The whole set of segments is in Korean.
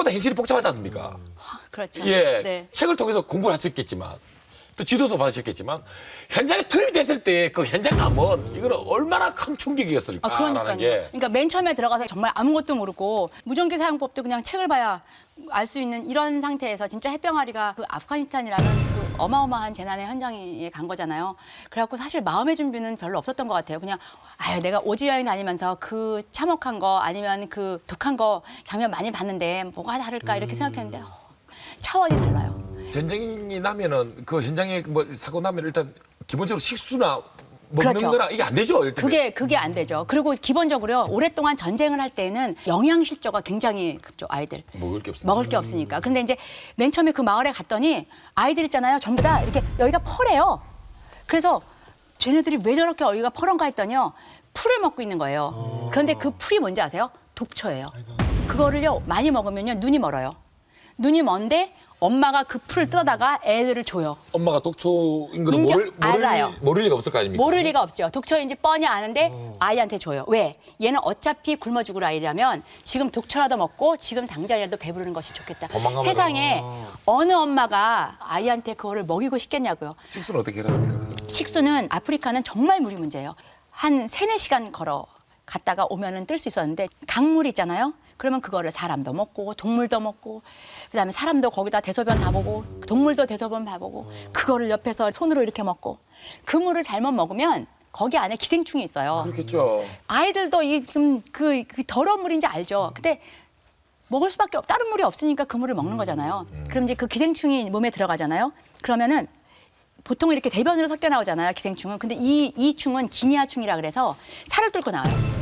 책보다 현실이 복잡하지 않습니까? 그렇죠. 예, 네. 책을 통해서 공부를 하셨겠지만 또 지도도 받으셨겠지만 현장에 투입이 됐을 때 그 현장감은 이거는 얼마나 큰 아, 충격이었을까라는 그러니까요. 게 그러니까 맨 처음에 들어가서 정말 아무것도 모르고 무전기 사용법도 그냥 책을 봐야 알 수 있는 이런 상태에서 진짜 햇병아리가 그 아프가니스탄이라는 그 어마어마한 재난의 현장에 간 거잖아요. 그래갖고 사실 마음의 준비는 별로 없었던 것 같아요. 그냥 아유 내가 오지 여행 다니면서 그 참혹한 거 아니면 그 독한 거 장면 많이 봤는데 뭐가 다를까 이렇게 생각했는데 어, 차원이 달라요. 전쟁이 나면은 그 현장에 뭐 사고 나면 일단 기본적으로 식수나 먹는 그렇죠. 거나 이게 안 되죠. 일단 그게 그게 안 되죠. 그리고 기본적으로 오랫동안 전쟁을 할 때는 영양 실조가 굉장히 급죠 아이들. 먹을 게 없어. 먹을 게 없으니까. 근데 이제 맨 처음에 그 마을에 갔더니 아이들 있잖아요. 전부 다 이렇게 여기가 펄해요. 그래서 쟤네들이 왜 저렇게 여기가 펄한가 했더니요. 풀을 먹고 있는 거예요. 그런데 그 풀이 뭔지 아세요? 독초예요. 그거를요 많이 먹으면요 눈이 멀어요. 눈이 먼데 엄마가 그 풀을 뜯어다가 애들을 줘요. 엄마가 독초인 걸 인정- 모를, 모를, 알아요. 모를 리가 없을 거 아닙니까? 모를 리가 없죠. 독초인지 뻔히 아는데 아이한테 줘요. 왜? 얘는 어차피 굶어 죽을 아이라면 지금 독초라도 먹고 지금 당장이라도 배부르는 것이 좋겠다. 도망가면- 세상에 어느 엄마가 아이한테 그거를 먹이고 싶겠냐고요. 식수는 어떻게 해야 합니까? 그래서? 식수는 아프리카는 정말 물이 문제예요. 한 세네 시간 걸어 갔다가 오면은 뜰 수 있었는데 강물 있잖아요. 그러면 그거를 사람도 먹고 동물도 먹고 그다음에 사람도 거기다 대소변 다 보고 동물도 대소변 다 보고 그거를 옆에서 손으로 이렇게 먹고 그 물을 잘못 먹으면 거기 안에 기생충이 있어요. 그렇겠죠. 아이들도 이 지금 그, 그 더러운 물인지 알죠. 근데 먹을 수밖에 없, 다른 물이 없으니까 그 물을 먹는 거잖아요. 그럼 이제 그 기생충이 몸에 들어가잖아요. 그러면은 보통 이렇게 대변으로 섞여 나오잖아요. 기생충은. 근데 이, 이 충은 기니아충이라 그래서 살을 뚫고 나와요.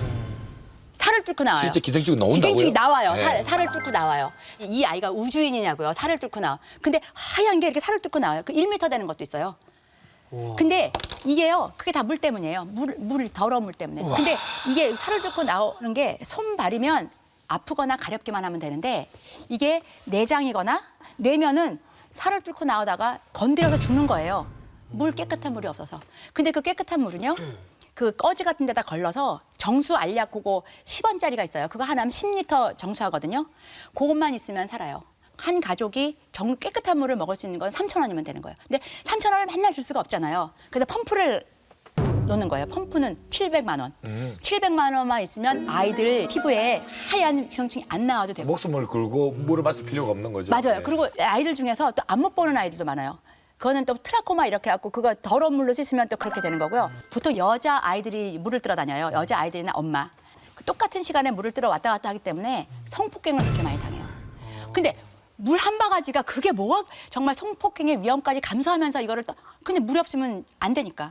살을 뚫고 나와요. 실제 기생충이 나온다고요? 기생충이 나와요. 네. 살, 살을 뚫고 나와요. 이 아이가 우주인이냐고요. 살을 뚫고 나와. 근데 하얀 게 이렇게 살을 뚫고 나와요. 그 1m 되는 것도 있어요. 근데 이게요, 그게 다 물 때문이에요. 물, 물, 더러운 물 때문에. 근데 이게 살을 뚫고 나오는 게 손 발이면 아프거나 가렵기만 하면 되는데 이게 내장이거나 뇌면은 살을 뚫고 나오다가 건드려서 죽는 거예요. 물 깨끗한 물이 없어서. 근데 그 깨끗한 물은요, 그 꺼지 같은 데다 걸러서 정수 알약 그거 10원짜리가 있어요. 그거 하나면 10리터 정수하거든요. 그것만 있으면 살아요. 한 가족이 정 깨끗한 물을 먹을 수 있는 건 3천 원이면 되는 거예요. 근데 3천 원을 맨날 줄 수가 없잖아요. 그래서 펌프를 놓는 거예요. 펌프는 700만 원. 음. 700만 원만 있으면 아이들 피부에 하얀 기생충이 안 나와도 되고. 목숨을 걸고 물을 마실 필요가 없는 거죠. 맞아요. 네. 그리고 아이들 중에서 또 안 못 보는 아이들도 많아요. 그거는 또 트라코마 이렇게 갖고 그거 더러운 물로 씻으면 또 그렇게 되는 거고요. 보통 여자 아이들이 물을 들어 다녀요. 여자 아이들이나 엄마. 그 똑같은 시간에 물을 들어 왔다 갔다 하기 때문에 성폭행을 그렇게 많이 당해요. 근데 물 한 바가지가 그게 뭐가 정말 성폭행의 위험까지 감수하면서 이거를 또 근데 물이 없으면 안 되니까.